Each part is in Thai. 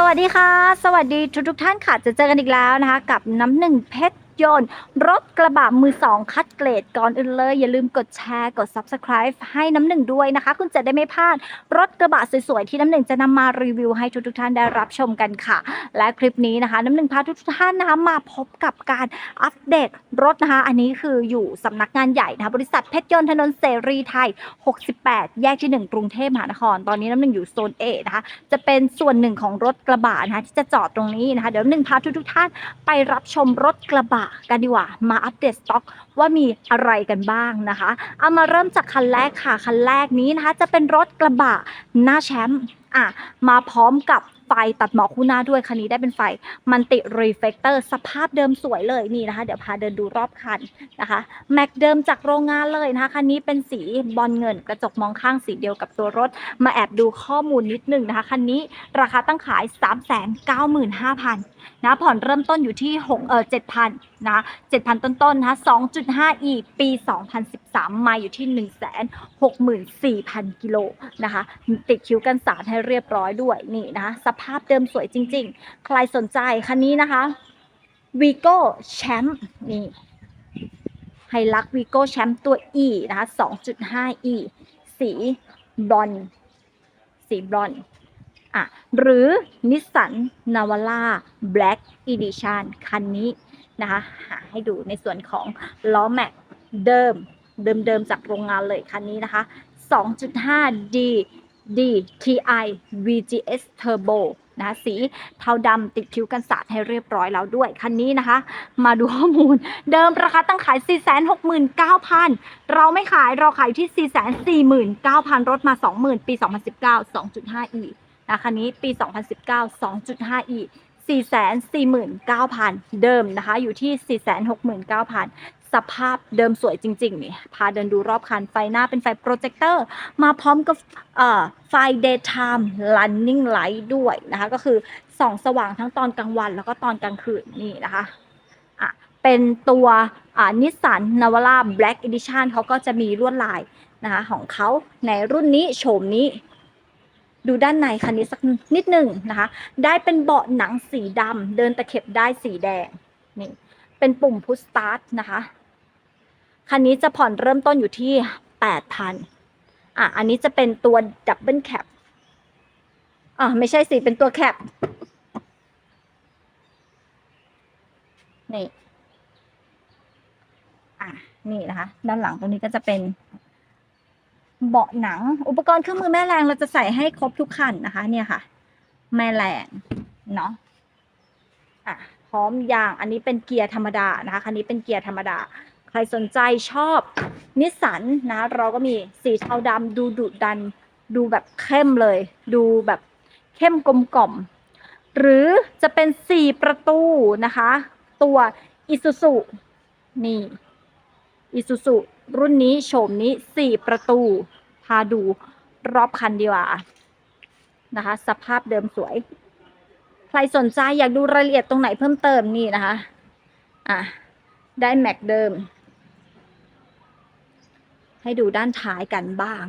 สวัสดีค่ะ สวัสดีทุกทุกท่านค่ะ จะเจอกันอีกแล้วนะคะ กับน้ำหนึ่งเพชร ยนต์ รถกระบะมือสองคัดเกรดก่อนอื่นเลย อย่าลืมกดแชร์กด Subscribe ให้น้ำหนึ่งด้วยนะคะ คุณจะได้ไม่พลาด รถกระบะสวยๆ ที่น้ำหนึ่งจะนำมารีวิวให้ทุกๆท่านได้รับชมกันค่ะ และคลิปนี้นะคะ น้ำหนึ่งพาทุกๆท่านนะคะมาพบกับการอัปเดตรถนะคะ อันนี้คืออยู่สำนักงานใหญ่นะคะบริษัทเพชรยนต์ถนนเสรีไทย 68 แยกที่ 1 กรุงเทพมหานคร ตอนนี้น้ำหนึ่งอยู่โซน A นะคะจะเป็นส่วนหนึ่งของรถกระบะนะคะที่จะจอดตรงนี้นะคะเดี๋ยวหนึ่งพาทุกๆท่านไปรับชมรถกระบะกันดีกว่า มาอัปเดตสต็อกว่ามีอะไรกันบ้างนะคะ เอามาเริ่มจากคันแรกค่ะ คันแรกนี้นะคะ จะเป็นรถกระบะหน้าแชมป์อะมาพร้อมกับไฟตัดหมอกคู่หน้าด้วยคันนี้ได้เป็นไฟมันติรีเฟกเตอร์สภาพเดิมสวยเลยนี่นะคะ เดี๋ยวพาเดินดูรอบคันนะคะแม็กเดิมจากโรงงานเลยนะคะคันนี้เป็นสีบอลเงินกระจกมองข้างสีเดียวกับตัวรถ มาแอบดูข้อมูลนิดนึงนะคะคันนี้ราคาตั้งขาย 395,000นะผ่อนเริ่มต้นอยู่ที่6เออ7,000นะ7,000 ต้นๆนะคะ2.5 e ปี 2013 มาอยู่ที่ 164,000 กิโลนะคะ ติดคิ้วกันสาดให้เรียบร้อยด้วยนี่นะคะสภาพเดิมสวยจริง ๆ ใครสนใจคันนี้นะคะวีโก้แชมป์นี่ไฮลักวีโก้แชมป์ตัว E นะคะ 2.5 e สีบรอน สีบรอนอะหรือนิสสันนาวาร่า Black Edition คันนี้ นะคะหาให้ดูในส่วนของล้อแม็กเดิมเดิมๆจากโรงงานเลยคันนี้นะคะ 2.5 D D TI VGS Turbo นะคะสีเทาดำติดคิ้วกันสาดให้เรียบร้อยแล้วด้วยคันนี้นะคะ มาดูข้อมูล เดิมราคาตั้งขาย 469,000 เราไม่ขายเราขายที่ 449,000 รถมา 20,000 ปี 2019 2.5e นะคันนี้ปี 2019 2.5e 449,000 เดิมนะคะ อยู่ที่ 469,000 สภาพเดิมสวยจริงๆนี่พาเดินดูรอบคันไฟหน้าเป็นไฟโปรเจคเตอร์มาพร้อมกับไฟ daytime running light ด้วยนะคะ ก็คือส่องสว่างทั้งตอนกลางวันแล้วก็ตอนกลางคืนนี่นะคะอะเป็นตัวนิสสันนาวาร่า Black Edition เขาก็จะมีลวดลายนะคะของเขาในรุ่นนี้โฉมนี้ ดูด้านในคันนี้สักนิดหนึ่งนะคะ ได้เป็นเบาะหนังสีดำเดินตะเข็บได้สีแดงนี่เป็นปุ่มพุชสตาร์ทนะคะคันนี้จะผ่อนเริ่มต้นอยู่ที่แปดพันอะ อันนี้จะเป็นตัวดับเบิลแคปอะไม่ใช่สิ เป็นตัวแคป นี่ อะ นี่นะคะ ด้านหลังตรงนี้ก็จะเป็น เบาะหนัง อุปกรณ์เครื่องมือแม่แรงเราจะใส่ให้ครบทุกคันนะคะ เนี่ยค่ะ แม่แรงเนาะอะพร้อมยางอันนี้เป็นเกียร์ธรรมดานะคะคันนี้เป็นเกียร์ธรรมดา ใครสนใจชอบนิสสันนะ เราก็มีสีเทาดำดูดุดัน ดูแบบเข้มเลย ดูแบบเข้มกลมกล่อม หรือจะเป็นสี่ประตูนะคะ ตัวอิซูซุนี่อิซูซุ รุ่นนี้โฉมนี้สี่ประตู พาดูรอบคันดีกว่านะคะ สภาพเดิมสวย ใครสนใจอยากดูรายละเอียดตรงไหนเพิ่มเติมนี่นะคะ อะ ได้แม็กเดิม ให้ดูด้านท้ายกันบ้าง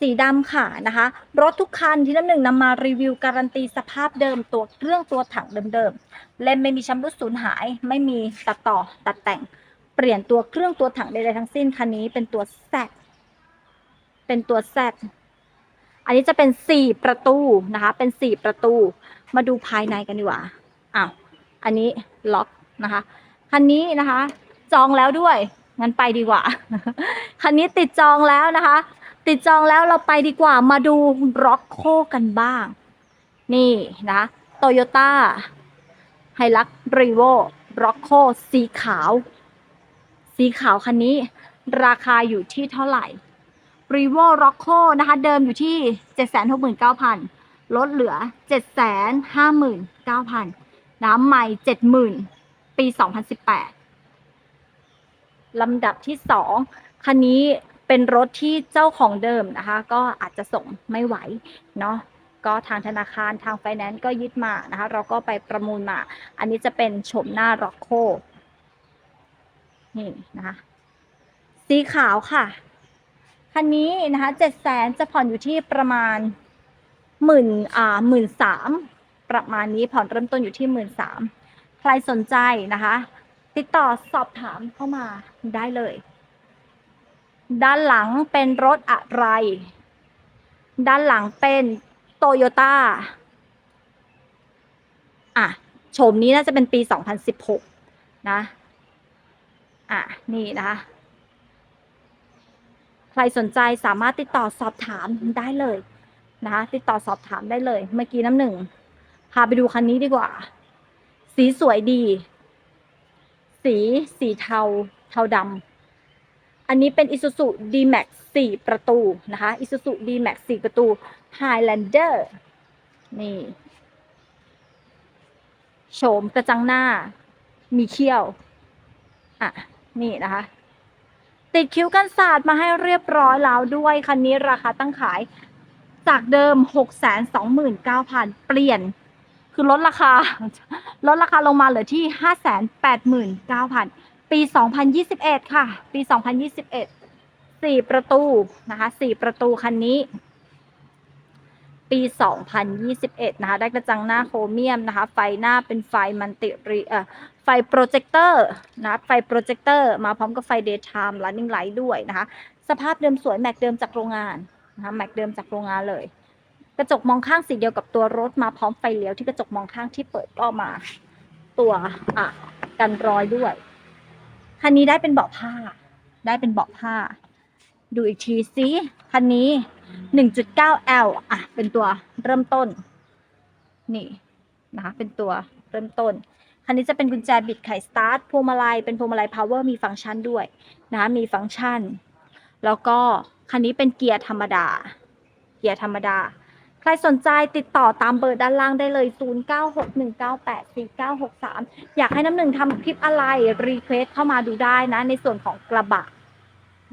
สีดำค่ะนะคะ รถทุกคันที่น้ำหนึ่งนำมารีวิวการันตีสภาพเดิมตัวเครื่องตัวถังเดิมๆ เล่มไม่มีชำรุดสูญหาย ไม่มีตัดต่อตัดแต่ง เปลี่ยนตัวเครื่องตัวถังใดๆทั้งสิ้นคันนี้เป็นตัวแซเป็นตัวแซอันนี้จะเป็นสี่ประตูนะคะ เป็นสี่ประตู มาดูภายในกันดีกว่าอ้าวอันนี้ล็อกนะคะ คันนี้นะคะ จองแล้วด้วย งั้นไปดีกว่า คันนี้ติดจองแล้วนะคะ ติดจองแล้วเราไปดีกว่า มาดูร็อกโคกันบ้าง นี่นะโตโยต้าไฮลักรีโวร็อกโคสีขาว สีขาวคันนี้ ราคาอยู่ที่เท่าไหร่รีโวร็อกโคนะคะ เดิมอยู่ที่ 769,000 ลดเหลือ 759,000น้ำใหม่ 70,000 ปี 2018 ลำดับที่ 2 คันนี้เป็นรถที่เจ้าของเดิมนะคะ ก็อาจจะส่งไม่ไหวเนาะก็ทางธนาคารทางไฟแนนซ์ก็ยึดมานะคะ เราก็ไปประมูลมา อันนี้จะเป็นโฉมหน้าร็อกโค นี่นะคะ สีขาวค่ะคันนี้นะคะเจ็ดแสนจะผ่อนอยู่ที่ประมาณหมื่นอ่าหมื่นสามประมาณนี้ผ่อนเริ่มต้นอยู่ที่หมื่นสามใครสนใจนะคะ ติดต่อสอบถามเข้ามาได้เลย ด้านหลังเป็นรถอะไร ด้านหลังเป็นโตโยต้าอะโฉมนี้น่าจะเป็นปี 2016 นะ อะ นี่นะคะใครสนใจสามารถติดต่อสอบถามได้เลยนะคะติดต่อสอบถามได้เลย เมื่อกี้น้ำหนึ่ง พาไปดูคันนี้ดีกว่า สีสวยดี สีสีเทา เทาดำอันนี้เป็น Isuzu D-Max 4 ประตูนะคะ Isuzu D-Max 4 ประตู Highlander นี่โฉมกระจังหน้า มีเขี้ยว อะ นี่นะคะ ติดคิ้วกันศาสตร์มาให้เรียบร้อยแล้วด้วยคันนี้ราคาตั้งขาย จากเดิม 629,000 เปลี่ยน คือลดราคา ลดราคาลงมาเหลือที่ 589,000 ปี 2021 ค่ะ ปี 2021 4 ประตูนะคะ 4 ประตูคันนี้ ปี 2021 นะคะ ได้กระจังหน้าโครเมียมนะคะ ไฟหน้าเป็นไฟมันติรีเอ่อไฟโปรเจคเตอร์นะไฟโปรเจคเตอร์มาพร้อมกับไฟ daytime running light ด้วยนะคะ สภาพเดิมสวยแม็กเดิมจากโรงงานนะคะแม็กเดิมจากโรงงานเลย กระจกมองข้างสีเดียวกับตัวรถมาพร้อมไฟเลี้ยวที่กระจกมองข้างที่เปิดก็มาตัวอะกันรอยด้วย คันนี้ได้เป็นเบาะผ้า ได้เป็นเบาะผ้า ดูอีกทีซิคันนี้ 1.9L อะ เป็นตัวเริ่มต้น นี่นะคะ เป็นตัวเริ่มต้น คันนี้จะเป็นกุญแจบิดไขสตาร์ท พวงมาลัย เป็นพวงมาลัยพาวเวอร์มีฟังก์ชันด้วยนะคะมีฟังก์ชัน แล้วก็คันนี้เป็นเกียร์ธรรมดา เกียร์ธรรมดา ใครสนใจติดต่อตามเบอร์ด้านล่างได้เลย 0961984963 อยากให้น้ำหนึ่งทำคลิปอะไร รีเควสเข้ามาดูได้นะ ในส่วนของกระบะ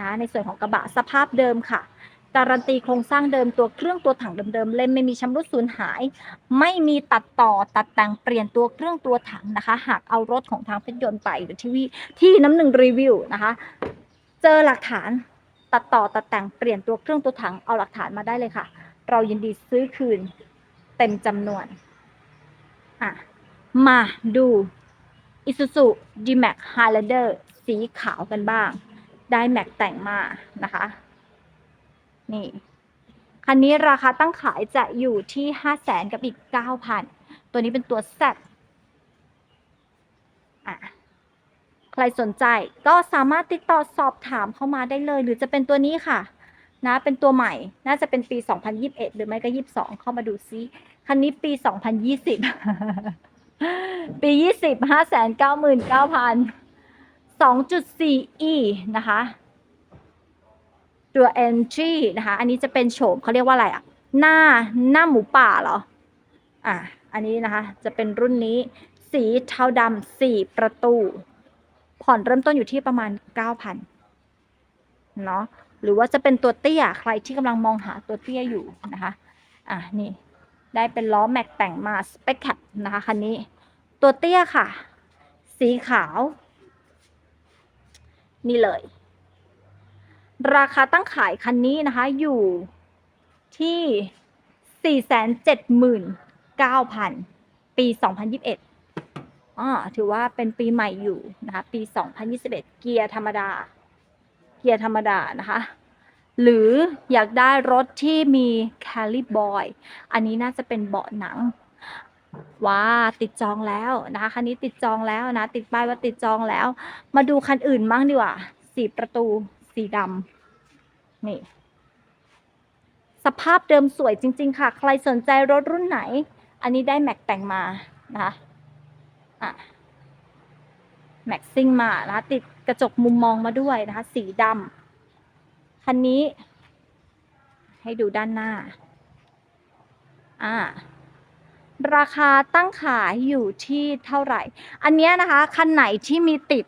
นะในส่วนของกระบะสภาพเดิมค่ะ การันตีโครงสร้างเดิมตัวเครื่องตัวถังเดิมๆเล่มไม่มีชำรุดสูญหาย ไม่มีตัดต่อตัดแต่งเปลี่ยนตัวเครื่องตัวถังนะคะ หากเอารถของทางเพชรยนต์ไปหรือที่วิที่น้ำหนึ่งรีวิวนะคะ เจอหลักฐานตัดต่อตัดแต่งเปลี่ยนตัวเครื่องตัวถังเอาหลักฐานมาได้เลยค่ะ เรายินดีซื้อคืนเต็มจำนวนอะมาดู Isuzu D-Max Highlander สีขาวกันบ้าง ได้แม็กแต่งมานะคะ นี่ คันนี้ราคาตั้งขายจะอยู่ที่ห้าแสนกับอีกเก้าพันตัวนี้เป็นตัว Z อะใครสนใจก็สามารถติดต่อสอบถามเข้ามาได้เลย หรือจะเป็นตัวนี้ค่ะ นะเป็นตัวใหม่ น่าจะเป็นปี 2021 หรือไม่ก็ 22 เข้ามาดูซิ คันนี้ปี 2020 ปี 20 599,000 2.4e นะคะ ตัว entry นะคะ อันนี้จะเป็นโฉมเขาเรียกว่าอะไรอะหน้าหน้าหมูป่าเหรอ อะ อันนี้นะคะ จะเป็นรุ่นนี้ สีเทาดำสี่ประตู ผ่อนเริ่มต้นอยู่ที่ประมาณ 9,000เนาะ หรือว่าจะเป็นตัวเตี้ย ใครที่กำลังมองหาตัวเตี้ยอยู่นะคะ อะ นี่ ได้เป็นล้อแม็กแต่งมาสเปคแคปนะคะ คันนี้ ตัวเตี้ยค่ะ สีขาว นี่เลย ราคาตั้งขายคันนี้นะคะ อยู่ที่ 479,000 ปี 2021อ่าถือว่าเป็นปีใหม่อยู่นะคะ ปี 2021 เกียร์ธรรมดา เกียร์ธรรมดานะคะ หรืออยากได้รถที่มีแคลิบอย อันนี้น่าจะเป็นเบาะหนัง ว้าติดจองแล้วนะคะ คันนี้ติดจองแล้วนะ ติดป้ายว่าติดจองแล้ว มาดูคันอื่นบ้างดีกว่าสีประตูสีดำนี่ สภาพเดิมสวยจริง ๆ ค่ะ ใครสนใจรถรุ่นไหน อันนี้ได้แม็กแต่งมานะคะอะแม็กซิ่งมานะติดกระจกมุมมองมาด้วยนะคะ สีดำคันนี้ ให้ดูด้านหน้า อ่า ราคาตั้งขายอยู่ที่เท่าไหร่ อันนี้นะคะคันไหนที่มีติด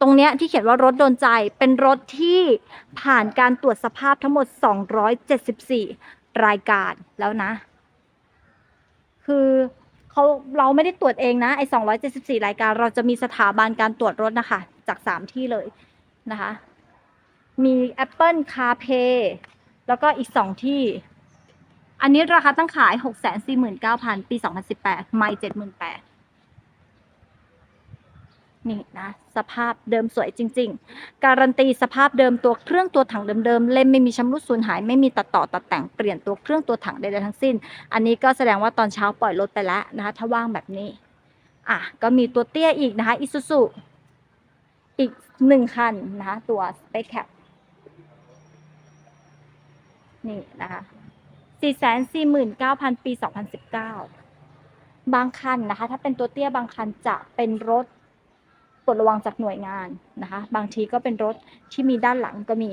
ตรงเนี้ยที่เขียนว่ารถโดนใจเป็นรถที่ผ่านการตรวจสภาพทั้งหมด 274 รายการแล้วนะ คือเขาเราไม่ได้ตรวจเองนะไอ้274 รายการ เราจะมีสถาบันการตรวจรถนะคะ จาก 3 ที่เลยนะคะ มี Apple CarPlay แล้วก็อีก 2 ที่ อันนี้ราคาตั้งขาย 649,000 ปี 2018 ไม่78,000นี่นะ สภาพเดิมสวยจริง ๆ การันตีสภาพเดิมตัวเครื่องตัวถังเดิมๆ เล่มไม่มีชำรุดสูญหาย ไม่มีตัดต่อตัดแต่งเปลี่ยนตัวเครื่องตัวถังใดๆทั้งสิ้น อันนี้ก็แสดงว่าตอนเช้าปล่อยรถไปแล้วนะคะ ถ้าว่างแบบนี้ อะ ก็มีตัวเตี้ยอีกนะคะอิซูซุอีกหนึ่งคันนะคะตัว Space Cap นี่นะคะ 449,000 ปี 2019 บางคันนะคะ ถ้าเป็นตัวเตี้ยบางคันจะเป็นรถปลดระวังจากหน่วยงานนะคะ บางทีก็เป็นรถที่มีด้านหลังก็มี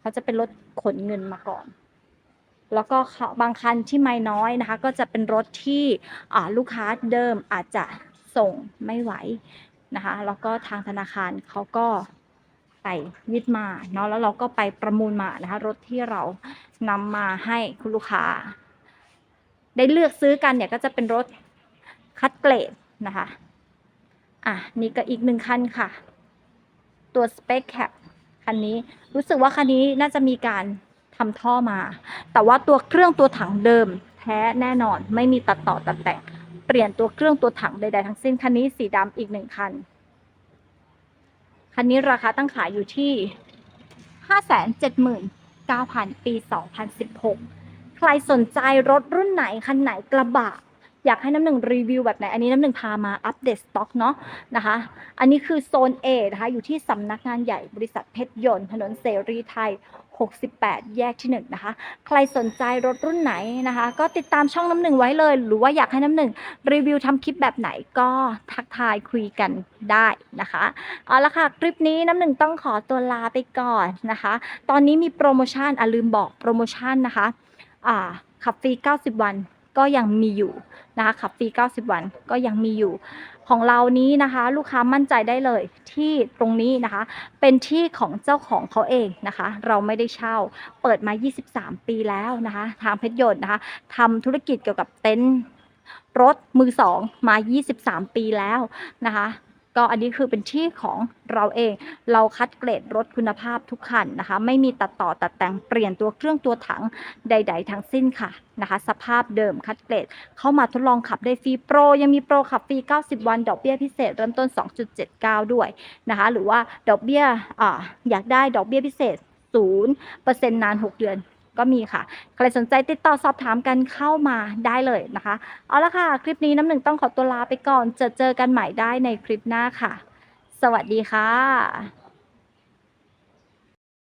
เขาจะเป็นรถขนเงินมาก่อน แล้วก็เขาบางคันที่ไม่น้อยนะคะ ก็จะเป็นรถที่ลูกค้าเดิมอาจจะส่งไม่ไหวนะคะ แล้วก็ทางธนาคารเขาก็ ไปยึดมาเนาะแล้วเราก็ไปประมูลมานะคะรถที่เรานำมาให้คุณลูกค้า ได้เลือกซื้อกันเนี่ยก็จะเป็นรถคัดเกรดนะคะอะนี่ก็อีกหนึ่งคันค่ะ ตัว Space Cap คันนี้รู้สึกว่าคันนี้น่าจะมีการทำท่อมา แต่ว่าตัวเครื่องตัวถังเดิม แท้แน่นอนไม่มีตัดต่อตัดแต่งเปลี่ยนตัวเครื่องตัวถังใดๆทั้งสิ้นคันนี้สีดำอีกหนึ่งคัน คันนี้ราคาตั้งขายอยู่ที่ 579,000 ปี 2016 ใครสนใจรถรุ่นไหน คันไหนกระบะ อยากให้น้ำหนึ่งรีวิวแบบไหน อันนี้น้ำหนึ่งพามาอัปเดตสต็อกเนาะนะคะ อันนี้คือโซน A นะคะ อยู่ที่สำนักงานใหญ่บริษัทเพชรยนต์ ถนนเสรีไทย 68 แยกที่ 1 นะคะ ใครสนใจรถรุ่นไหนนะคะ ก็ติดตามช่องน้ำหนึ่งไว้เลย หรือว่าอยากให้น้ำหนึ่งรีวิวทำคลิปแบบไหนก็ทักทายคุยกันได้นะคะ เอาละค่ะ คลิปนี้น้ำหนึ่งต้องขอตัวลาไปก่อนนะคะ ตอนนี้มีโปรโมชั่นอะลืมบอกโปรโมชั่นนะคะอ่าขับฟรี 90 วันก็ยังมีอยู่นะคะขับฟรี 90 วันก็ยังมีอยู่ ของเรานี้นะคะ ลูกค้ามั่นใจได้เลยที่ตรงนี้นะคะ เป็นที่ของเจ้าของเขาเองนะคะ เราไม่ได้เช่าเปิดมา 23 ปีแล้วนะคะ ทางเพชรยนต์นะคะทำธุรกิจเกี่ยวกับเต็นท์รถมือสองมา 23 ปีแล้วนะคะ ก็อันนี้คือเป็นที่ของเราเอง เราคัดเกรดรถคุณภาพทุกคันนะคะ ไม่มีตัดต่อตัดแต่งเปลี่ยนตัวเครื่องตัวถังใด ๆ ทั้งสิ้นค่ะนะคะ สภาพเดิมคัดเกรดเข้ามาทดลองขับได้ฟรีโปร ยังมีโปรขับฟรี 90 วัน ดอกเบี้ยพิเศษเริ่มต้น 2.79 ด้วยนะคะ หรือว่าดอกเบี้ยออยากได้ดอกเบี้ยพิเศษ0%นาน 6 เดือน ก็มีค่ะ ใครสนใจติดต่อสอบถามกันเข้ามาได้เลยนะคะ เอาละค่ะ คลิปนี้น้ำหนึ่งต้องขอตัวลาไปก่อน จะเจอกันใหม่ได้ในคลิปหน้าค่ะ สวัสดีค่ะ